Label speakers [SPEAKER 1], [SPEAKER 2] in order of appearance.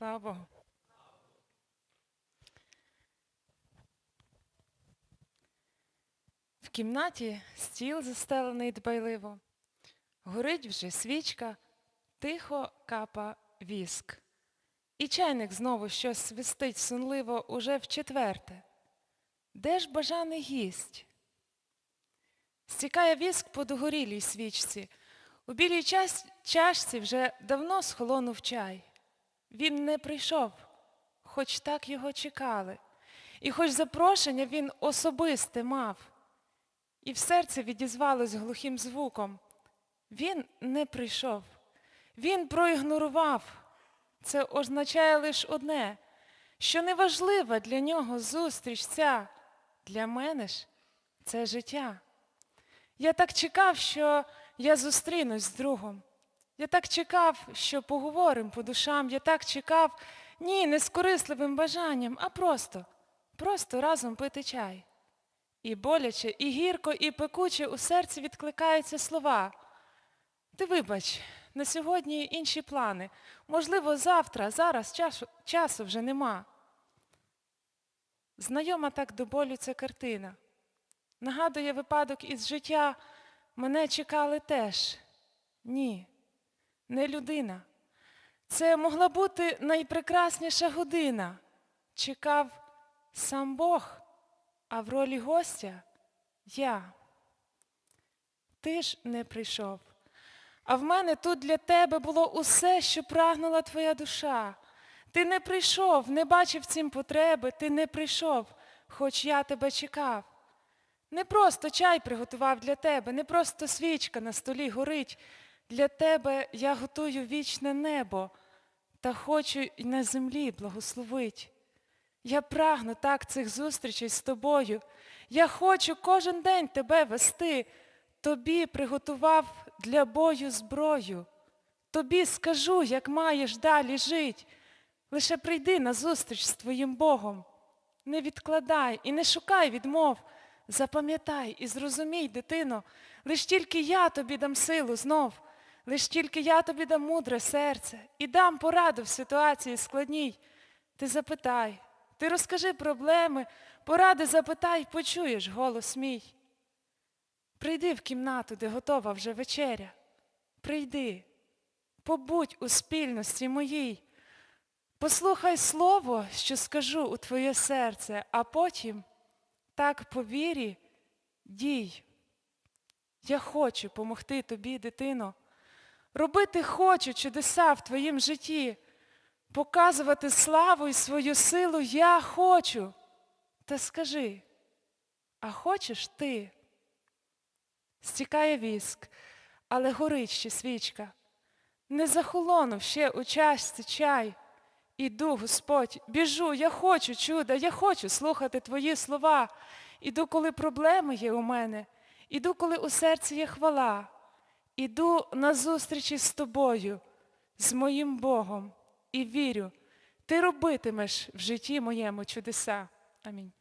[SPEAKER 1] Слава Богу. В кімнаті стіл застелений дбайливо. Горить вже свічка, тихо капа віск. І чайник знову щось свистить сунливо уже в четверте. Де ж бажаний гість? Стікає віск по догорілій свічці. У білій чашці вже давно схолонув чай. Він не прийшов, хоч так його чекали. І хоч запрошення він особисте мав. І в серці відізвалось глухим звуком. Він не прийшов. Він проігнорував. Це означає лише одне, що неважлива для нього зустріч ця. Для мене ж це життя. Я так чекав, що я зустрінусь з другом. Я так чекав, що поговоримо по душам. Я так чекав, ні, не з корисливим бажанням, а просто, просто разом пити чай. І боляче, і гірко, і пекуче у серці відкликаються слова. Ти вибач, на сьогодні інші плани. Можливо, завтра, зараз часу, часу вже нема. Знайома так до болю ця картина. Нагадує випадок із життя, мене чекали теж. Ні, не людина. Це могла бути найпрекрасніша година. Чекав сам Бог, а в ролі гостя я. Ти ж не прийшов. А в мене тут для тебе було усе, що прагнула твоя душа. Ти не прийшов, не бачив цим потреби, ти не прийшов, хоч я тебе чекав. Не просто чай приготував для тебе, не просто свічка на столі горить. Для тебе я готую вічне небо та хочу й на землі благословить. Я прагну так цих зустрічей з тобою. Я хочу кожен день тебе вести. Тобі приготував для бою зброю. Тобі скажу, як маєш далі жить. Лише прийди на зустріч з твоїм Богом. Не відкладай і не шукай відмов. Запам'ятай і зрозумій, дитино, лиш тільки я тобі дам силу знов, лиш тільки я тобі дам мудре серце і дам пораду в ситуації складній. Ти запитай, ти розкажи проблеми, поради запитай, почуєш голос мій. Прийди в кімнату, де готова вже вечеря. Прийди, побудь у спільності моїй. Послухай слово, що скажу у твоє серце, а потім так по вірі дій. Я хочу помогти тобі, дитино. Робити хочу чудеса в твоїм житті. Показувати славу і свою силу я хочу. Та скажи, а хочеш ти? Стікає віск, але горить ще свічка. Не захолонув ще у чашці чай. Іду, Господь, біжу, я хочу чуда, я хочу слухати Твої слова. Іду, коли проблеми є у мене, іду, коли у серці є хвала. Іду на зустрічі з тобою, з моїм Богом, і вірю, ти робитимеш в житті моєму чудеса. Амінь.